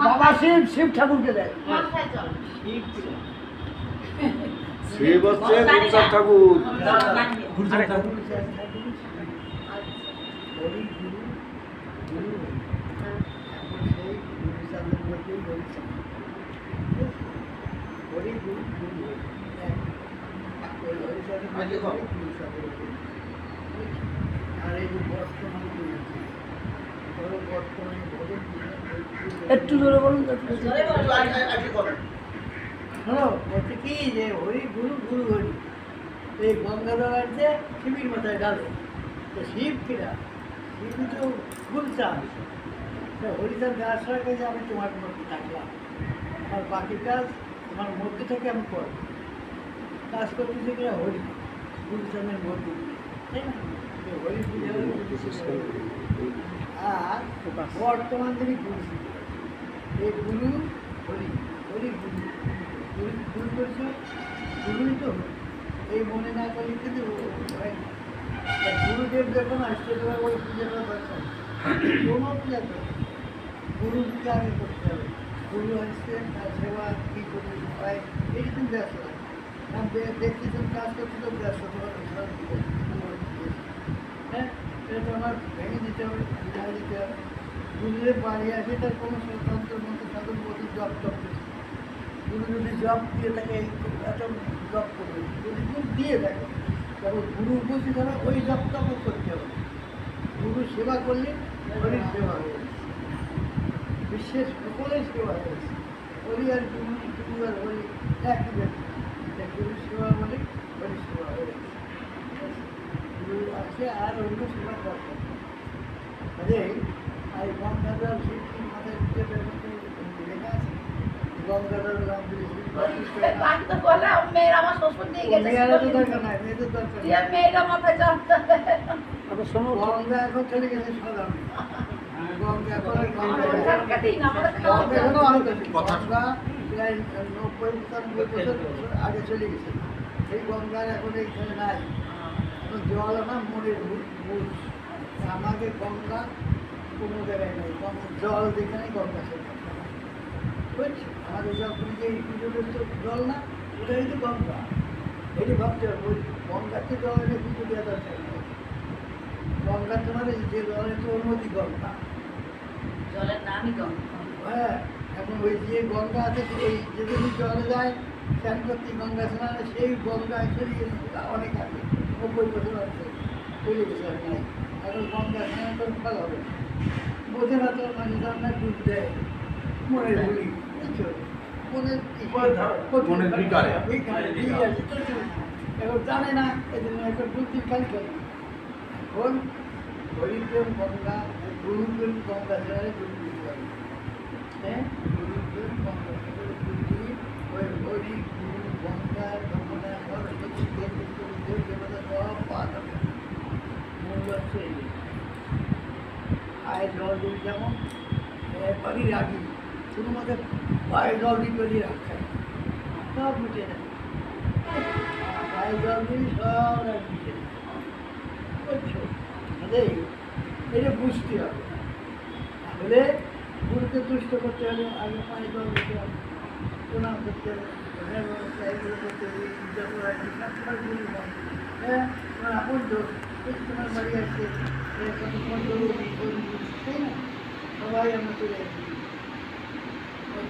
বাবা শিব শিব ঠাকুরকে দেয়। শিব হচ্ছে গুরুচাঁদ ঠাকুর। আর এই যে বর্তমান বর্তমানে ভজন একটু জোরে বলুন। বলছে কি যে হরি গুরু গুরু হরি, এই গঙ্গাধর আছে শিবির মাথায় ডালে, তো শিব কিনা? শিব তো গুলচাঁদ তো হরিচাঁদ আসার কাছে আমি তোমার মধ্যে থাকলাম। আমার বাকি কাজ তোমার মধ্যে থেকে আমি করব। কাজ করতেছি কিনা হরি গুলচাঁদের মধ্যে। তাই না? হরি পূজা গুরু। আর বর্তমান থেকে গুরু এই গুরু হরি হরি গুরু গুরু গুরু করছ গুরুই তো? এই মনে না করলে কিন্তু। গুরুদেব যখন আসতে তোমার ওই পূজাটা দরকার কোনো পূজা নেই। গুরু পূজা আগে করতে হবে। গুরু আসছেন তার সেবা কী করে হয়, এই তুমি ব্যস্ত থাকে দেখছি তুমি কাজ করতে তো ব্যস্ত তোমার হ্যাঁ তো আমার ভেঙে দিতে হবে দিতে হবে। গুরুদেব বাড়ি আসে তার কোনো স্বতন্ত্র মধ্যে সাধন মতো জব টপ গুরু যদি জব দিয়ে থাকে এত জব করবে, যদি গুরু দিয়ে থাকে তবে গুরু উপস্থিত হবে ওই জবটাকে করতে হবে। গুরু সেবা করলে হরির সেবা হয়ে। বিশ্বের সকলের সেবা হয়েছে হরি আর গুরু গুরু আর হরি একই ব্যক্তি গুরু সেবা মানে হরি সেবা হয়ে। গুরু আছে আর অন্য সেবা নেই। কাজেই আমার। গঙ্গা এখন চলে গেছে সদাম গঙ্গা গঙ্গা আমাদের প্রায় নব্বই পঁচানব্বই বছর আগে চলে গেছে। এই গঙ্গার এখন এইখানে নাই। এখন জল না মনের আমাকে গঙ্গা কোনো জায়গায় নেই জল যেখানে গঙ্গা সেখানে বুঝছি আমাদের যখন যে তো জল না ওটাই তো গঙ্গা। এটি ভাবতে হবে ওই গঙ্গাতে জল এনে পুজো দেওয়া দরকার নেই। গঙ্গা তোমার যে জলের তো নদী গঙ্গা। জলের নামই গঙ্গা। হ্যাঁ এখন ওই যে গঙ্গা আছে সেই যেদিন জলে যায় স্নান করতে গঙ্গা স্নানে সেই গঙ্গা গেছে অনেক আগে নব্বই বছর আছে চলে গেছে নাই এখন গঙ্গা স্নান করে ভালো হবে। বোঝে না তো মানে রান্না ডুব দেয় মনের ভুলি বুঝছ মনের মনের বিকারে। বিকারে ঠিক আছে তো ঠিক। এখন জানে না এই জন্য এখন বুদ্ধি খালি করে এখন হরিপ্রেম গঙ্গা গুরুপ্রেম গঙ্গা ছাড়া গুরু বুঝতে পারবে হ্যাঁ গুরুপ্রেম গঙ্গা ছাড়া বুদ্ধি ওই হরি গুরু গঙ্গা যমুনা সরস্বতী দেব দেব দেবতা সব পাওয়া যাবে মূল হচ্ছে এই পায়ে জল দিই, যেমন একবারই রাখি কোনো মতে পায়ে জল দিই বলি রাখাই সব মিটে যায়। পায়ে জল দিই, সব মিটে যায়। বুঝছ? এটা বুঝতে হবে। তাহলে গুরুকে তুষ্ট করতে হলে আগে পায়ে জল দিতে হবে। প্রণাম করতে হবে এগুলো করতে হবে হয়। হ্যাঁ তোমার আপন তোমার বাড়ি আসছে গরু তাই না? সবাই আমরা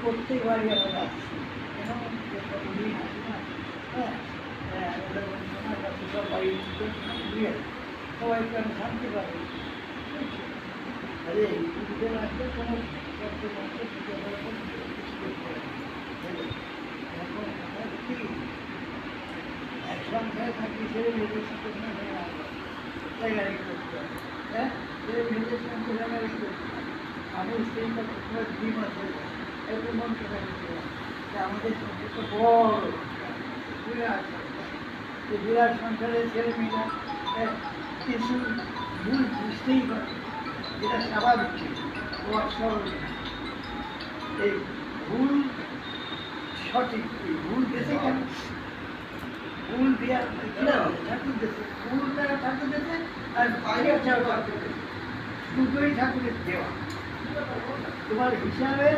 প্রত্যেক বাড়ি আমরা আসছি কেন আসি না হ্যাঁ? হ্যাঁ সব বাড়ি দিয়ে সবাই কেন শান্তি পাবে। আরে পুজোতে আসলে কোনো পুজো? এখন আমরা এক সংখ্যায় থাকি, ছেলে মেয়েদের সাথে আসবে করতে করতে আমি সেইটা তোমার দুই মাস হয়ে যায় মন কথা আমাদের সম্পর্ক বড় বিরাট এই বিরাট কিছু ভুল বুঝতেই পারে এটা স্বাভাবিক ও এই ভুল সঠিক ভুল দেশে ভুল দেওয়া ঠাকুর দেশে ঠাকুর দেশে আর ঠাকুর দুটোই ঠাকুরের দেওয়া। তোমার হিসাবে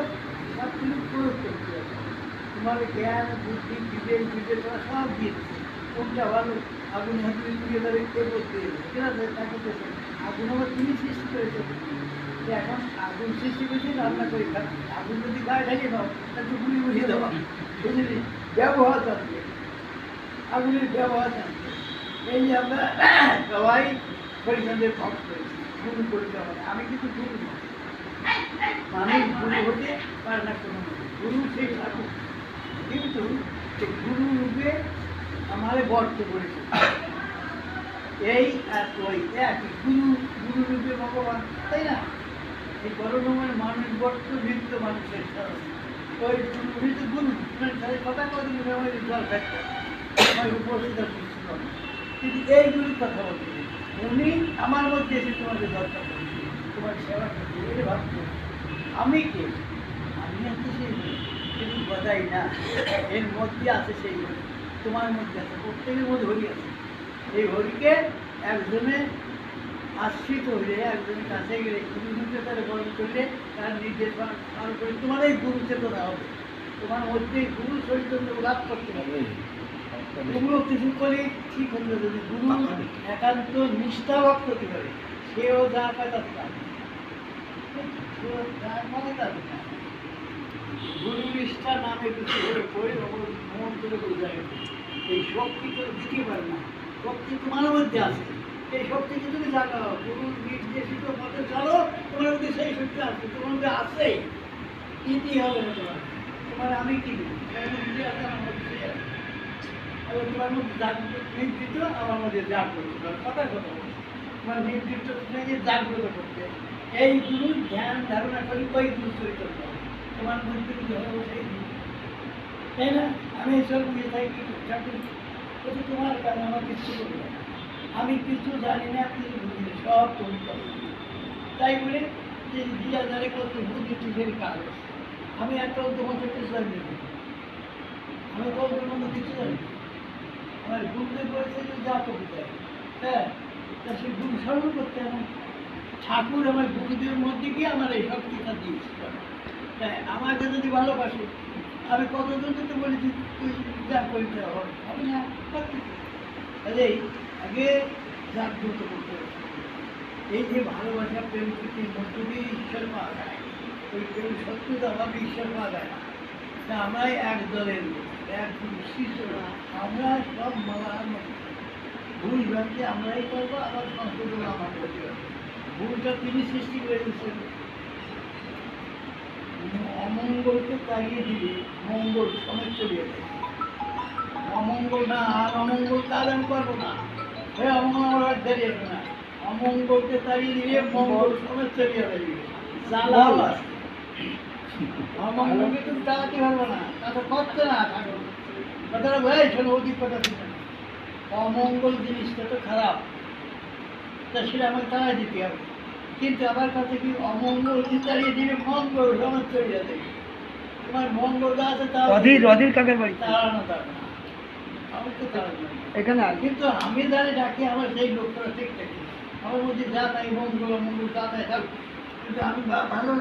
সব কিছু প্রয়োগ করতে হবে। তোমার জ্ঞান, বুদ্ধি, বিবেক, বিবেচনা সব দিচ্ছে কোনটা ভালো, আগুন হাতুড়ি দিয়ে ধরে কে করতে ঠিক আছে তাকে তো আগুন আবার তিনি সৃষ্টি করেছে এখন আগুন সৃষ্টি করেছে রান্না করে খান আগুন যদি গায়ে ঢেকে দাও, তাহলে গুলি বুঝিয়ে দেওয়া। বুঝলি? ব্যবহার জানবে আগুনের ব্যবহার এই যে আমরা সবাই পরিচন্দ্রের ভক্ত করেছি গুরু পরিচয় আমি কিন্তু গুরু নয় মানুষ গুরু হতে পারে না কোনো গুরু সেই ঠাকুর। কিন্তু সেই গুরু রূপে আমারে বর্ত করেছে। এই আর ওই একই গুরু গুরু রূপে ভগবান, তাই না? এই গরমের মানুষ বর্ত ভিত্ত মানুষের ওই গুরু ভিত্ত গুরু মানে কথা কথা আমাদের আমার উপস্থিত নয়। কিন্তু এই গুরুর কথা বলতে উনি আমার মধ্যে এসে তোমাদের দরকার করছে তোমার সেবা করছে ভাবছ আমি কে? আমি হচ্ছে সেই। কিন্তু বদাই না। এর মধ্যে আছে সেই তোমার মধ্যে আছে। প্রত্যেকের মধ্যে হরি আছে। এই হরিকে একজনে আশ্রিত হলে একজনের কাছে গেলে গুরু রূপে তারা গ্রহণ করলে তার নির্দেশ পালন করে তোমার এই গুরু চেতনা হবে। তোমার মধ্যে গুরু চরিত্র লাভ করতে হবে। এগুলো কিছু করে ঠিক হতে যদি গুরু একান্ত নিষ্ঠা ভক্ত হতে পারে। সেও যা পায় তাতে গুরু নিষ্ঠা নামে কিছু হলে পড়ে মন করে বোঝায় এই শক্তি তো দিতে পারে না। শক্তি তোমার মধ্যে আছে। এই শক্তিকে তুমি জাগাও গুরুর নির্দেশিত পথে চলো তোমার মধ্যে সেই শক্তি আছে তোমার মধ্যে আছে ইতি হবে না তোমার। তোমার আমি কি তোমার মধ্যে আছে আমার মধ্যে আছে। আমার মধ্যে। তোমার এই গুরু ধ্যান ধারণা করি ওই গুরু চরিত্র। তোমার মধ্যে তাই না? আমি এসব নিয়ে থাকি তোমার কারণে আমার কিছু আমি কিছু জানি না, কিছু বুঝি সব তুমি তাই বলে যে দিয়া জানে কত বুদ্ধি টিকের কাজ। আমি একটা তোমাকে কিছু জানি আমি মধ্যে কিছু জানি। আমার গুরুদেব বলেছে যে যা কবিতা। হ্যাঁ তা সে গুরু স্মরণ করতে আমার ঠাকুর আমার গুরুদেবের মধ্যে গিয়ে আমার এই শক্তিটা দিয়েছে। তাই আমাকে যদি ভালোবাসে আমি কতজন তো বলেছি তুই যা করিতে হবে আমি না। কাজেই আগে জাগ্রত করতে। এই যে ভালোবাসা প্রেম প্রীতির মধ্য দিয়ে ঈশ্বর পাওয়া যায় ওই প্রেম সত্যতা ভাবে ঈশ্বর পাওয়া যায় না। আমরাই এক দলের লোক, এক গুরু শিষ্য না আমরা সব মালার মতো ভুল ভ্রান্তি আমরাই করব আবার সংশোধন আমার করতে ভুলটা তিনি সৃষ্টি করে দিচ্ছেন অমঙ্গলকে তাড়িয়ে দিলে মঙ্গল সমেত চলিয়ে যায় অমঙ্গল না আর অমঙ্গল কাজ আমি করব না সে অমঙ্গল আর হবে না অমঙ্গলকে তাড়িয়ে দিলে মঙ্গল সমেত চলিয়ে যাবে জ্বালাও আছে অমঙ্গলকে তুমি তাড়াতে পারব না? তাতে করতে না ঠাকুর। কথাটা বোঝাই শোনো অধিক কথা অমঙ্গল জিনিসটা তো খারাপ। তা সেটা আমাকে তাড়াই দিতে হবে। কিন্তু আমার কাছে কি অমঙ্গল তাড়িয়ে দিলে মঙ্গল সমাজ চলে যাবে? তোমার মঙ্গল যা আছে তা অধীর অধীর কাকের বাড়ি? তাড়ানো যাবে আমি তো তাড়ানো এখানে কিন্তু আমি যারা ডাকি আমার সেই লোকটা ঠিক থাকে। আমার মধ্যে যা তাই মঙ্গল মঙ্গল যা তাই কিন্তু আমি ভালো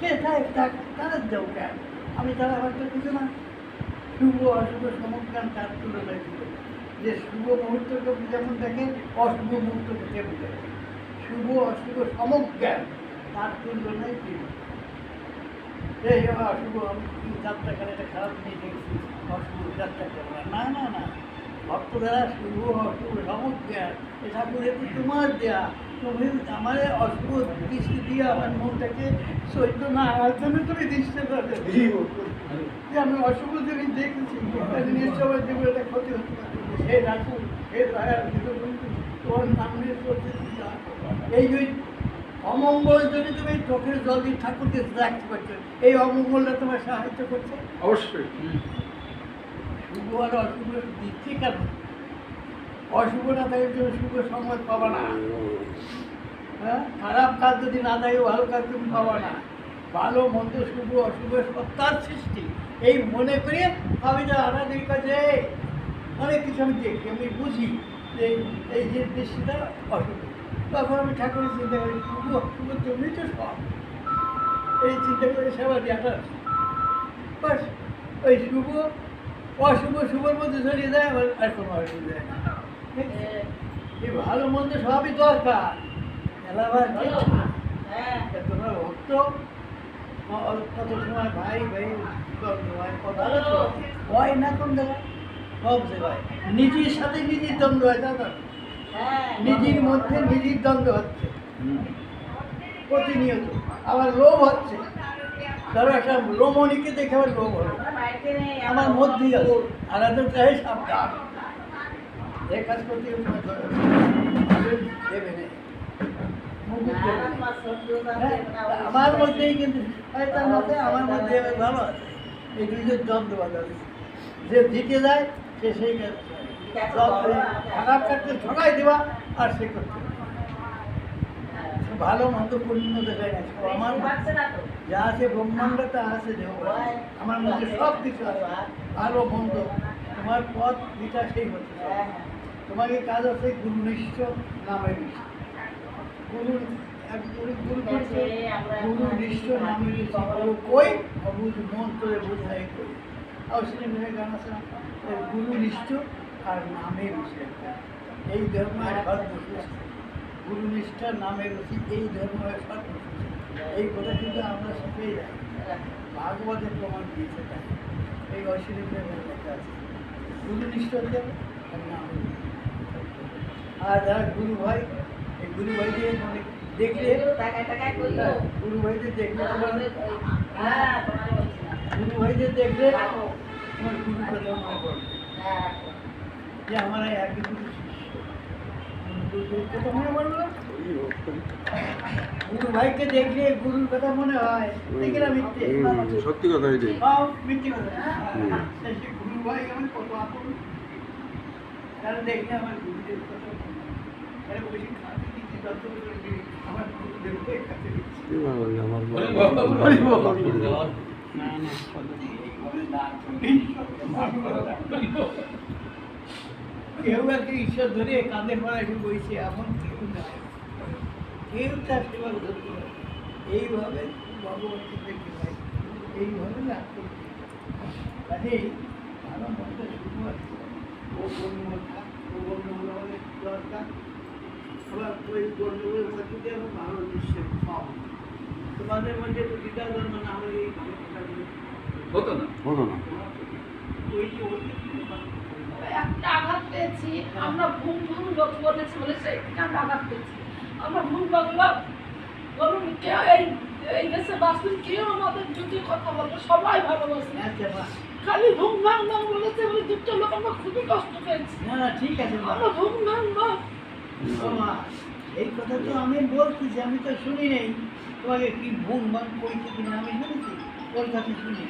সে তারা দেও কেন আমি তারা হয়তো কিছু না শুভ অশুভ সমজ্ঞান তার তুলনায় দিল যে শুভ মুহূর্তকে যেমন দেখে অশুভ মুহূর্তকে তেমন দেখে শুভ অশুভ সমজ্ঞান তার তুলনায় দিল এই অশুভ আমি যাত্রা করে একটা খারাপ জিনিস দেখছি অশুভ যাত্রা করব না না। না ভক্ত দ্বারা শুভ, অশুভ সমজ্ঞান এ ঠাকুর তোমার দেয়া। তুমি আমার অশুভ দৃষ্টি দিয়ে আমার মনটাকে সহ্য না জন্য তুমি দৃষ্টি করবে যে আমি অশুভ জিনিস দেখেছি নিশ্চয় জীবনে ক্ষতি হতে পারে। হে ঠাকুর হে দয়াল তোমার নাম নিয়ে তুমি। এই যে অমঙ্গল যদি তুমি চোখের জল দিয়ে ঠাকুরকে রাখতে পারছ এই অমঙ্গলটা তোমার সাহায্য করছে? অবশ্যই। শুভ আর অশুভ দিচ্ছে কেন অশুভ না থাকে তুমি শুভ সংবাদ পাবা না। হ্যাঁ? খারাপ কাজ যদি না থাকে, ভালো কাজ তুমি পাবা না। ভালো, মন্দ, শুভ, অশুভ সত্তার সৃষ্টি। এই মনে করে আমি যে আনাদের কাছে অনেক কিছু আমি দেখি, আমি বুঝি যে এই যে দৃষ্টিটা অশুভ। তখন আমি ঠাকুরের চিন্তা করি, শুভ শুভ তুমি তো সব। এই চিন্তা করে সেবা দেওয়াটা বাস, ওই শুভ, অশুভ, শুভর মধ্যে চলে যায় আবার আর কোনো অসুবিধা ঠিক আছে? এই ভালো মন্দ সবই দরকার। এলাবার হ্যাঁ। তোমরা ভক্ত? অ- অ- কত সময় ভাই ভাই কথা হয় না কোন জায়গায় সব জায়গায় নিজের সাথে নিজের দ্বন্দ্ব হয় দাদা। নিজের মধ্যে নিজের দ্বন্দ্ব হচ্ছে। প্রতিনিয়ত। আবার লোভ হচ্ছে। ধরো একটা রমণীকে দেখে আবার লোভ হলো আমরা আমার মধ্যেই আছে। আর এত চাই সাবধান। কাজ করতে আমার মধ্যেই কিন্তু আমার মধ্যে ভালো আছে। এই দুইজন দ্বন্দ্ব বাধা আছে। যে জিতে যায়, সে সেই কাজ খারাপ কাজকে ঠকাই দেওয়া আর সে করতে ভালো মন্দ পূর্ণ দেখায় না যা আছে ব্রহ্মাণ্ড, তা আছে আমার মধ্যে সব কিছু আছে। ভালো মন্দ। তোমার পথ বিটা সেই হচ্ছে হ্যাঁ তোমাকে কাজ আছে নামের নিষ্ঠ। গুরু এক গুরু গুরু গুরু নিষ্ঠ। কই? মন করে বোঝাই কই। আর সেখানে গান আছে গুরু নিষ্ঠ আর এই ধর্মের সর্বশ্রেষ্ঠ গুরু নিষ্ঠার নামের উচিত এই সর্বশ্রেষ্ঠ এই কথা কিন্তু আমরা শিখেই যাই ভাগবতে প্রমাণ দিয়েছে এই অশ্বিনীদের লেখা আছে। গুরু দেবে আর নামের আর যারা গুরু ভাই এই গুরু ভাইদের মানে দেখলে টাকা টাকায় করল। গুরু ভাইদের দেখলে তোমার হ্যাঁ তোমার গুরু ভাইদের দেখলে তোমার গুরু কথা মনে পড়বে হ্যাঁ যে আমার একই গুরু মনে গুরু ভাইকে দেখলে গুরুর কথা মনে হয়। দেখে না মিথ্যে? সত্যি কথা মিথ্যে কথা। গুরু ভাই আমার কত আপন। তারা দেখলে আমার গুরুদেব কথা তারা বসে খাতে দিচ্ছি যত আমার খাতে দিচ্ছি। না না। কেউ একটা ঈশ্বর ধরে কাঁধে পড়া এসে বইছে এমন কেউ নাই। কেউ তার সেবা ধরতে পারে এইভাবে ভগবতী দেখতে পাই এইভাবে লাভ করতে কাজেই ভালো মন্দ শুরু আছে ও গণ্ডগোল থাক ও গণ্ডগোল হলে দরকার আবার ওই গণ্ডগোলের মধ্যে দিয়ে আবার ভালো নিশ্চয় সব তোমাদের মধ্যে তো গীতা ধর্ম না হলে এই ভালো কথাগুলো হতো না? হতো না। ওই যে একটা আঘাত পেয়েছি আমরা ভুল ভুল লোক বলেছি বলে আঘাত পেয়েছি। আমরা ভুল বাংলা বলুন কেউ এই এই দেশে বাসুন কেউ আমাদের যদি কথা বলব সবাই ভালোবাসে। খালি ভুল ভাঙ ভাঙ বলেছে বলে দুটো লোক আমরা খুবই কষ্ট পেয়েছি। না না ঠিক আছে আমরা ভুল ভাঙ ভাঙ মা এই কথা তো আমি বলতেছি আমি তো শুনি নেই। তোমাকে কি ভুল মান করেছে কিনা আমি শুনেছি? ওর কাছে শুনি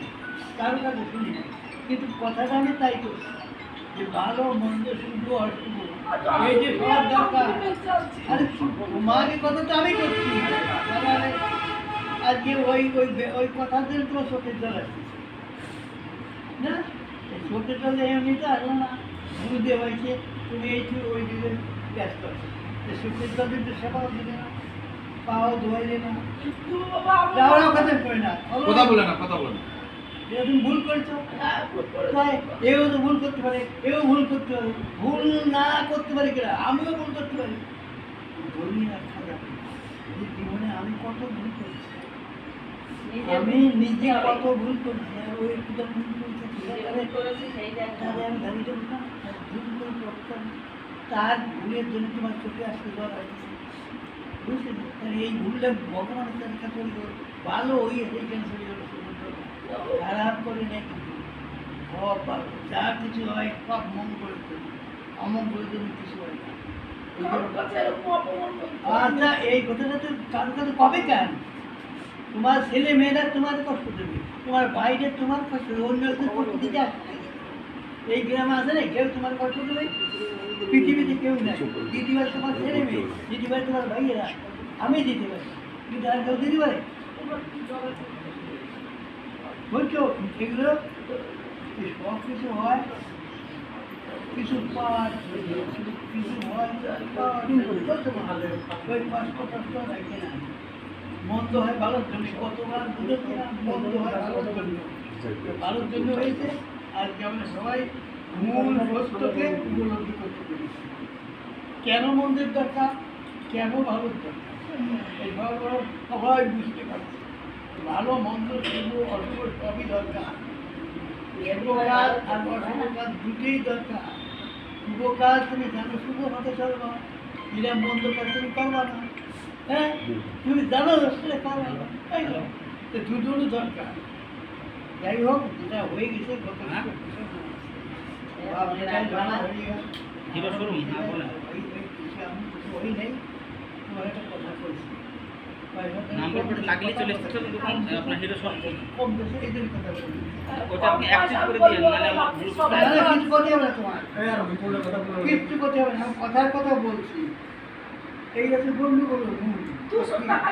কারও কাছে শুনি না কিন্তু কথাটা আমি তাই করছি যে ভালো মন্দ শুভ অশুভ এই যে সব দরকার। আরে মাকে কথা তো আমি করছি। আজকে ওই ওই ওই কথাদের তো চোখের জল আসছে। না চোখের জল এমনিতে আসলো না। গুরুদেব হয়েছে তুমি এই যে ওই দিকে ব্যস্ত আছো। জল কিন্তু সেবাও দিলে না পাও ধোয়াইলে না। কথা কই না। কথা বলে না কথা বলে না। এটা তুমি ভুল করছ। হ্যাঁ। তাই এও তো ভুল করতে পারে এও ভুল করতে পারে। ভুল না করতে পারি কিনা আমিও ভুল করতে পারি। বলি না। খারাপ জীবনে আমি কত ভুল করেছি। নিজে আমি নিজে কত ভুল করেছি ওই তার ভুলের জন্য তোমার চোখে আসতে জল আসছে বুঝলি? তাহলে এই ভুলটা ভগবানের কাছে করল ভালো ওই সেইখানে চলে খারাপ করে সব ভালো যা কিছু হয় সব মঙ্গলের জন্য অমঙ্গলের জন্য কিছু হয় না। আচ্ছা এই কথাটা তো কারও কাছে কবে কেন? তোমার ছেলে মেয়েরা তোমার কষ্ট দেবে, তোমার বাইরে তোমার কষ্ট দেবে, অন্য কষ্ট দিতে আসবে। এই গ্রামে আছে না, কেউ তোমার কষ্ট দেবে, পৃথিবীতে কেউ নেই। ভাই তোমার ছেলে মেয়ে ভাই তোমার ভাইয়েরা, আমি দিতে পারি কিন্তু আর কেউ দিতে পারে বলছো, এগুলো সব কিছু হয়? কিছু পাঁচ কিছু হয় পাঁচ চলছে মহালে ওই পাঁচ টাকা রাখে না। মন্দ হয় ভালোর জন্য। কতবার বুঝেছিলাম মন্দ হয় ভালোর জন্য। ভালোর জন্য হয়েছে, আর কি আমরা সবাই মূল বস্তুকে উপলব্ধি করতে পেরেছি। কেন মন্দের দরকার? কেন ভালোর দরকার? এই সবাই বুঝতে পারছে। ভালো মন্দ শুভ অশুভ সবই দরকার। শুভ কাজ আর অশুভ কাজ দুটোই দরকার। শুভ কাজ তুমি জানো, শুভ হতে চলবা। যেটা মন্দ কাজ তুমি করবা না। হ্যাঁ? তুমি জানো সেটা না। তাই না? তো দুটোরই দরকার। যাই হোক যেটা হয়ে গেছে কথা নাম্বার প্লেট লাগলে চলে এসেছে আপনার হিরো শোরুম কম বেশি এদের কথা বলছি ওটা আপনি active করে দিয়েন, নাহলে আমার group- সবাই না, না, কিছু করতে হবে না তোমার। কিচ্ছু করতে হবে না কথার কথা বলছি। এই আছে বন্ধু টাকা